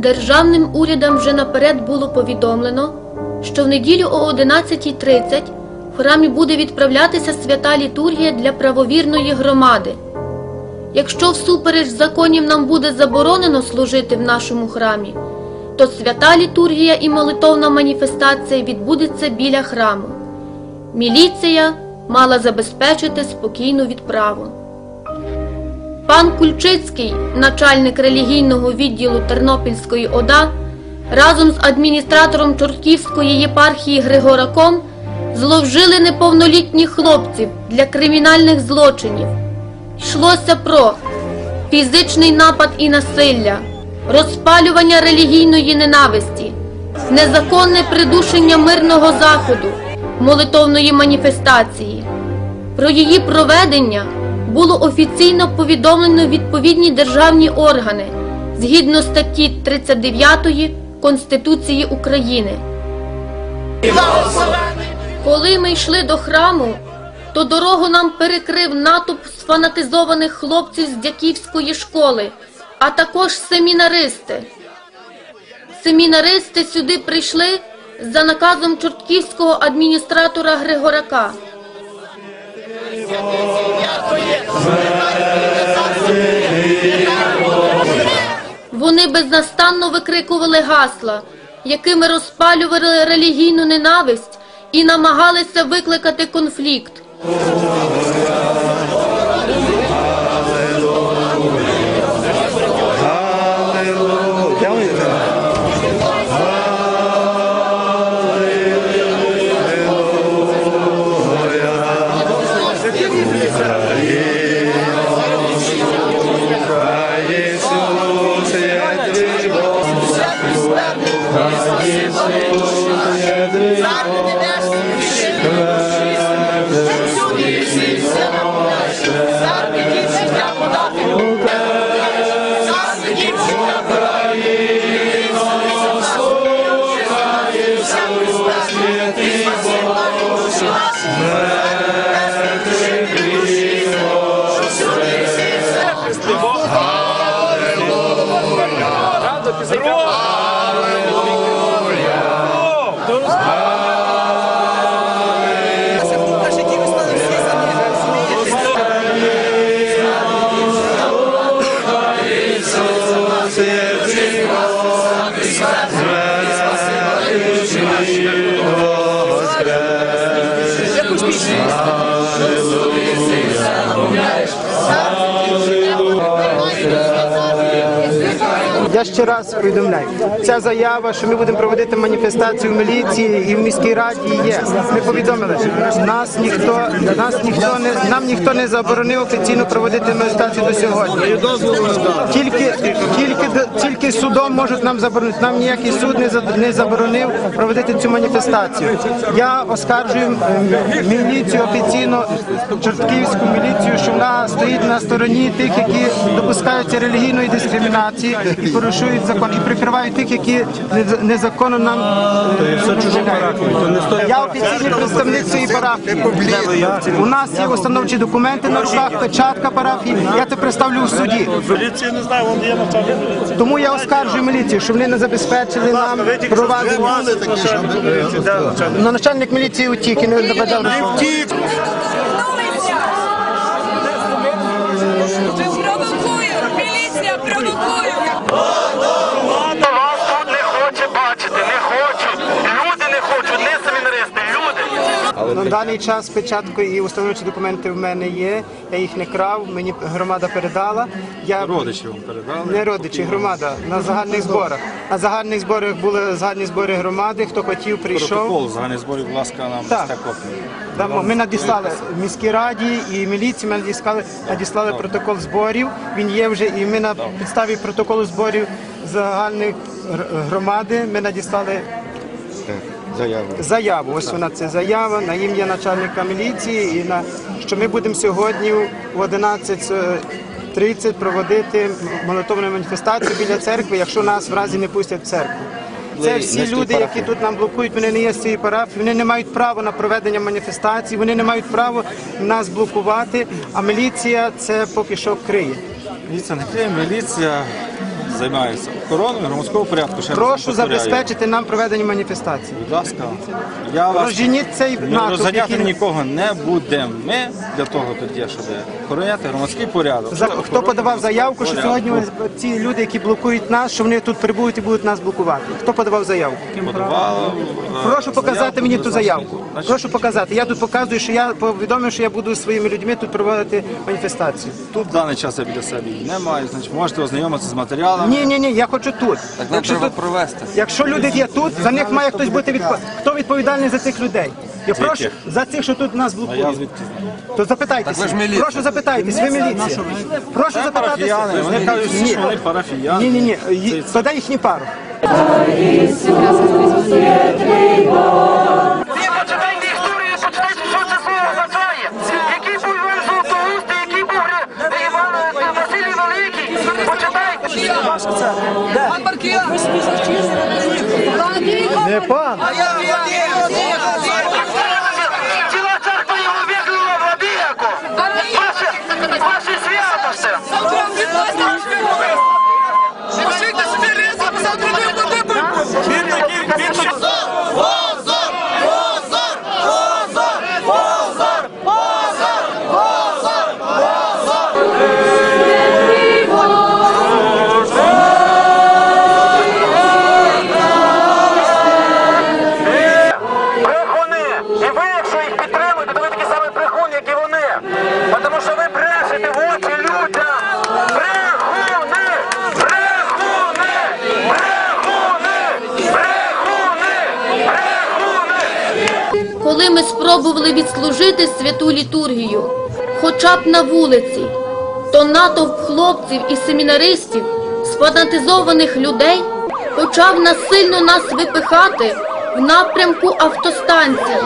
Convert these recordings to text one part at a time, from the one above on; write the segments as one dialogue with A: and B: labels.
A: Державним урядом вже наперед було повідомлено, що в неділю о 11.30 в храмі буде відправлятися свята літургія для правовірної громади. Якщо всупереч законів нам буде заборонено служити в нашому храмі, то свята літургія і молитовна маніфестація відбудеться біля храму. Міліція мала забезпечити спокійну відправу. Пан Кульчицький, начальник релігійного відділу Тернопільської ОДА, разом з адміністратором Чортківської єпархії Григораком зловжили неповнолітніх хлопців для кримінальних злочинів. Йшлося про фізичний напад і насилля, розпалювання релігійної ненависті, незаконне придушення мирного заходу, молитовної маніфестації. Про її проведення було офіційно повідомлено відповідні державні органи згідно статті 39 Конституції України. Коли ми йшли до храму, то дорогу нам перекрив натовп сфанатизованих хлопців з дяківської школи, а також семінаристи. Семінаристи сюди прийшли за наказом чортківського адміністратора Григорака. Вони безнастанно викрикували гасла, якими розпалювали релігійну ненависть і намагалися викликати конфлікт. 아, 들어와!
B: Я ще раз повідомляю, ця заява, що ми будемо проводити маніфестацію в міліції і в міській раді є. Ми повідомили, нас ніхто, нас ніхто не нам ніхто не заборонив офіційно проводити маніфестацію до сьогодні. Тільки, тільки, тільки судом можуть нам заборонити. Нам ніякий суд не за- не заборонив проводити цю маніфестацію. Я оскаржую міліцію офіційно, чортківську міліцію, вона стоїть на стороні тих, які допускаються релігійної дискримінації і порушують закон, і прикривають тих, які нез- незаконно нам е. Я офіційний представник цієї парафії. У нас є установчі документи на руках, печатка парафії. Я це представлю в суді. Тому я оскаржую міліцію, що вони не забезпечили нам провадження.
C: начальник поліції. Де начальник?
B: Ну, начальник міліції утік і не нападав. На даний час печатку і установчі документи в мене є. Я їх не крав, мені громада передала. Я
D: Родичі вам передали.
B: не родичі, громада на загальних зборах. На загальних зборах були загальні збори громади. Хто хотів, прийшов.
D: Протокол загальних зборів, будь ласка, нам
B: Так. Дамо. Ми надіслали в міській раді і міліції. Ми надіслали, надіслали протокол зборів. Він є вже, і ми на підставі протоколу зборів загальних гр- громади. Ми надіслали
D: Заяву.
B: заяву. Ось вона це заява на ім'я начальника міліції і на що ми будемо сьогодні в 11.30 проводити молитовну маніфестацію біля церкви, якщо нас в разі не пустять в церкву. Це всі люди, які тут нам блокують, вони не є з цієї парафії, вони не мають права на проведення маніфестації, вони не мають права нас блокувати, а міліція це поки що криє.
D: Міліція не криє, міліція займаються охороною громадського порядку. Ще раз
B: Прошу
D: повторяю.
B: забезпечити нам проведення маніфестації.
D: Будь ласка, я вас
B: Розженіть цей
D: не
B: натовп,
D: розганяти
B: який-
D: нікого не будемо. Ми для того тут є, щоб охороняти громадський порядок.
B: За- Хто подавав заявку, що сьогодні ці люди, які блокують нас, що вони тут прибудуть і будуть нас блокувати? Хто подавав заявку?
D: подавав? е,
B: Прошу показати мені ту
D: дуже
B: заявку.
D: значить,
B: Прошу показати. Я тут показую, що я повідомив, що я буду зі своїми людьми тут проводити маніфестацію.
D: Тут в даний час я біля себе її не маю, значить можете ознайомитися з матеріалами.
B: Ні, ні, ні, я хочу тут. якщо, тут
E: провести.
B: якщо люди є тут, за них має хтось бути відпо... Хто відповідальний за цих людей? Я
D: За
B: прошу за цих, що тут нас
D: А я
B: блокують. То запитайтеся.
E: Так ви ж міліція.
B: Прошу запитайтесь, ви міліція. Прошу запитатися.
D: вони кажуть,
B: Ні.
D: що вони парафіяни.
B: Ні, ні, ні. Ї- Подай їхній пару.
C: Ви почитайте
B: Не пан.
C: Ціла церква його викликала владико. Ваше, ваше свято все.
A: Спробували відслужити святу літургію, хоча б на вулиці, то натовп хлопців і семінаристів, сфанатизованих людей, почав насильно нас випихати в напрямку автостанції.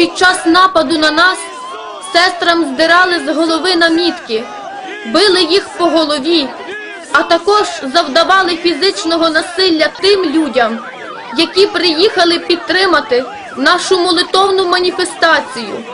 A: Під час нападу на нас сестрам здирали з голови намітки, били їх по голові, а також завдавали фізичного насилля тим людям, які приїхали підтримати нашу молитовну маніфестацію.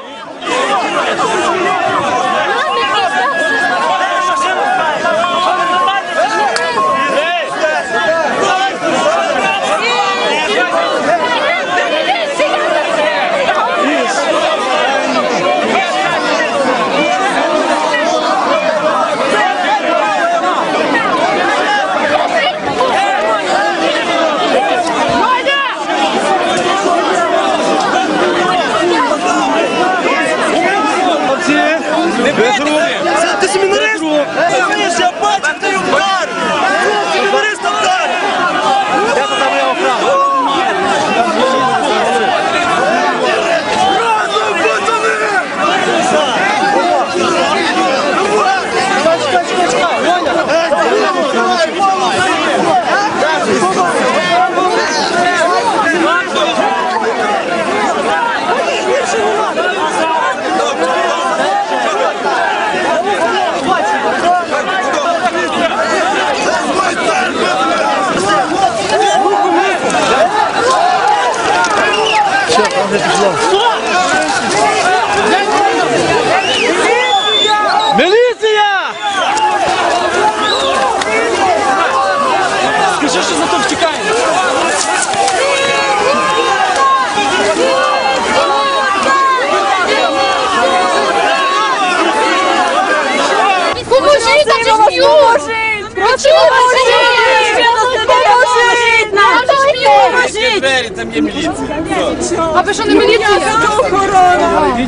F: Двері, там є міліція.
G: А ви що не міліція?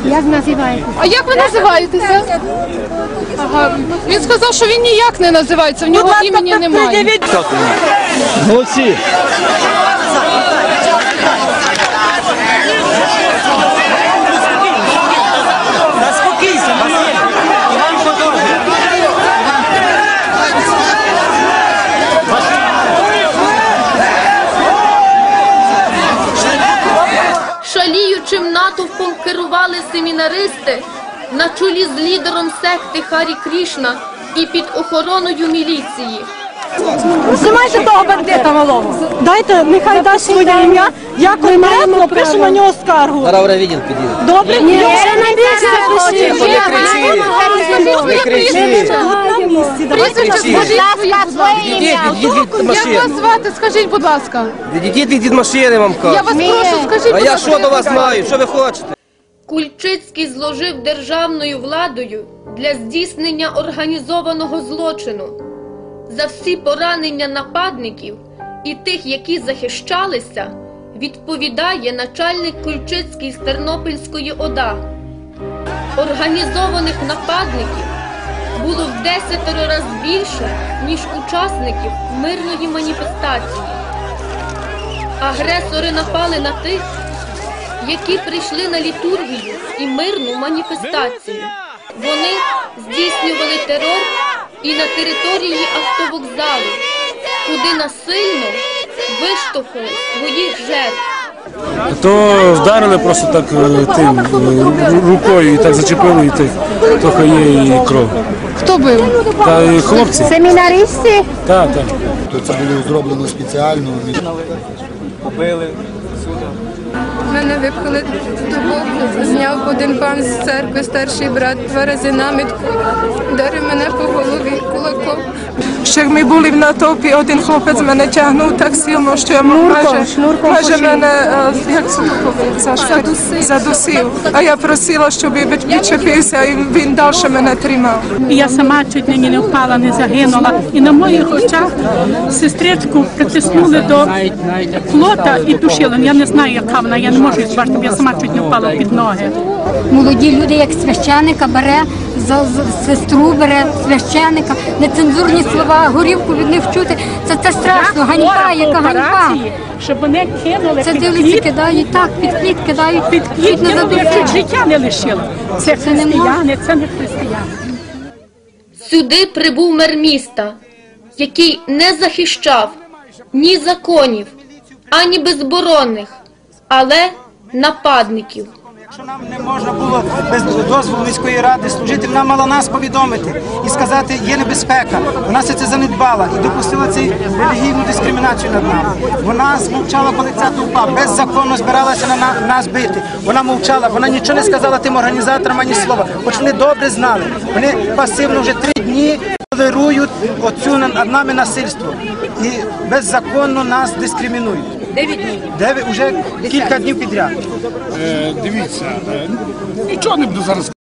E: Як називаєтеся?
G: А як ви називаєтеся? Ага. Він сказав, що він ніяк не називається, в нього імені немає.
F: Молодці.
A: Натовпом керували семінаристи на чолі з лідером секти Харі Крішна і під охороною міліції.
E: Знімайте того бандита малого. Дайте, нехай дасть своє ім'я. Я конкретно пишу на нього скаргу.
H: Зараз вже підійде.
E: Добре? Ні, ще не більше.
H: Тихо, не.
E: Тут на місці. Давайте
G: Як вас звати? Скажіть, будь ласка.
H: Відійдіть від машини, вам
G: Я
H: кажу.
G: вас прошу, скажіть,
H: А я що до вас маю? Що ви хочете?
A: Кульчицький зложив державною владою для здійснення організованого злочину. За всі поранення нападників і тих, які захищалися, відповідає начальник Кульчицький з Тернопільської ОДА. Організованих нападників було в десятеро раз більше, ніж учасників мирної маніфестації. Агресори напали на тих, які прийшли на літургію і мирну маніфестацію. Вони здійснювали терор і на території автовокзалу, куди насильно виштовхали своїх жертв.
I: То вдарили просто так е, тим е, рукою і так зачепили, і так трохи є і кров.
G: Хто бив?
I: Та і хлопці.
E: Семінаристи?
I: Так, так.
J: Це було зроблено спеціально.
G: Мене випхали до зняв один пан з церкви, старший брат, два рази намітку, вдарив мене по голові кулаком.
K: Ще ми були в натовпі, один хлопець мене тягнув так сильно, що я майже, майже мене е, як задусив. задусив. А я просила, щоб він відчепився, і він далі мене тримав.
E: Я сама чуть нині не впала, не загинула. І на моїх очах сестричку притиснули до плота і душили. Я не знаю, яка вона, я не можу її бачити, я сама чуть не впала під ноги.
L: Молоді люди, як священика, бере за, за сестру, бере священика, нецензурні слова, горівку від них чути. Це, це страшно, ганьба, яка ганьба.
E: Щоб вони кинули
L: Це
E: під
L: дивляться, кидають так, під кліт кидають,
E: під
L: чуть
E: кліт
L: не
E: чуть життя не лишили. Це
L: Це не
E: християни, це не християни.
A: Сюди прибув мер міста, який не захищав ні законів, ані безборонних, але нападників.
B: Якщо нам не можна було без дозволу міської ради служити, вона мала нас повідомити і сказати, є небезпека. Вона це занедбала і допустила цю релігійну дискримінацію над нами. Вона змовчала, коли ця толпа беззаконно збиралася на- нас бити. Вона мовчала, вона нічого не сказала тим організаторам ані слова, хоч вони добре знали. Вони пасивно вже три дні толерують оцю над нами насильство і беззаконно нас дискримінують. Дев'ять днів. Дев'ять уже кілька днів підряд.
J: Дивіться, нічого не буду зараз